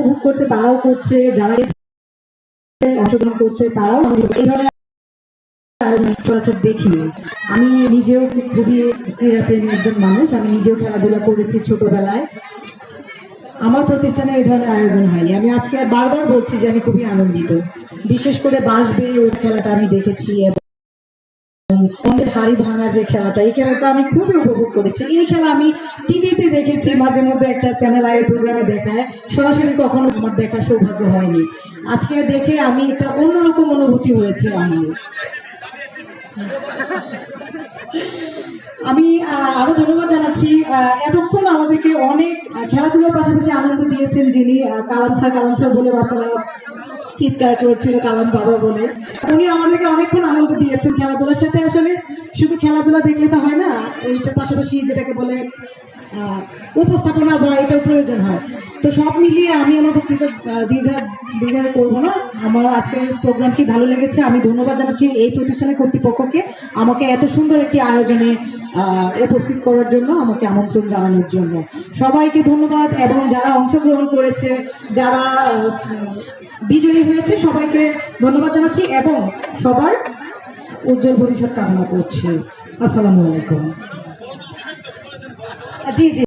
উপভোগ করছে, তারাও করছে, যারা অংশগ্রহণ করছে, তারাও এই ধরনের দেখি আমি নিজেও খুবই ক্রীড়াপ্রেমী একজন মানুষ, আমি নিজেও খেলাধুলা করেছি ছোটবেলায়। আমার প্রতিষ্ঠানে এই ধরনের আয়োজন হয়নি। আমি আজকে বারবার বলছি যে আমি খুবই আনন্দিত। বিশেষ করে বাঁশবে, ওই খেলাটা আমি দেখেছি আমাদের হাড়ি ভাঙা যে খেলাটা, এই খেলাটা আমি খুবই উপভোগ করেছি। এই খেলা আমি টিভিতে দেখেছি, মাঝে মধ্যে একটা চ্যানেল আই প্রোগ্রামে দেখায়। সরাসরি কখনো আমার দেখার সৌভাগ্য হয়নি। আজকে দেখে আমি একটা অন্যরকম অনুভূতি হয়েছে আমার আমি আরও ধন্যবাদ জানাচ্ছি। এতক্ষণ আমাদেরকে অনেক খেলাধুলার পাশাপাশি আনন্দ দিয়েছেন যিনি কালাম স্যার কালাম স্যার বলে বাচ্চারা চিৎকার করছিল কালাম বাবা বলে। উনি আমাদেরকে অনেকক্ষণ আনন্দ দিয়েছেন খেলাধুলার সাথে। আসলে শুধু খেলাধুলা দেখলে তো হয় না, এইটার পাশাপাশি যেটাকে বলে উপস্থাপনা বা এটার প্রয়োজন হয়। তো সব মিলিয়ে আমি আমার বক্তৃতা দীর্ঘা দীর্ঘা করব না। আমার আজকের প্রোগ্রামটি ভালো লেগেছে আমি ধন্যবাদ জানাচ্ছি এই প্রতিষ্ঠানের কর্তৃপক্ষকে। আমাকে এত সুন্দর একটি আয়োজনে উপস্থিত করার জন্য আমাকে আমন্ত্রণ জানানোর জন্য। সবাইকে ধন্যবাদ এবং যারা অংশগ্রহণ করেছে, যারা বিজয়ী হয়েছে, সবাইকে ধন্যবাদ জানাচ্ছি এবং সবার উজ্জ্বল ভবিষ্যৎ কামনা করছি। আসসালামু আলাইকুম। জি জি।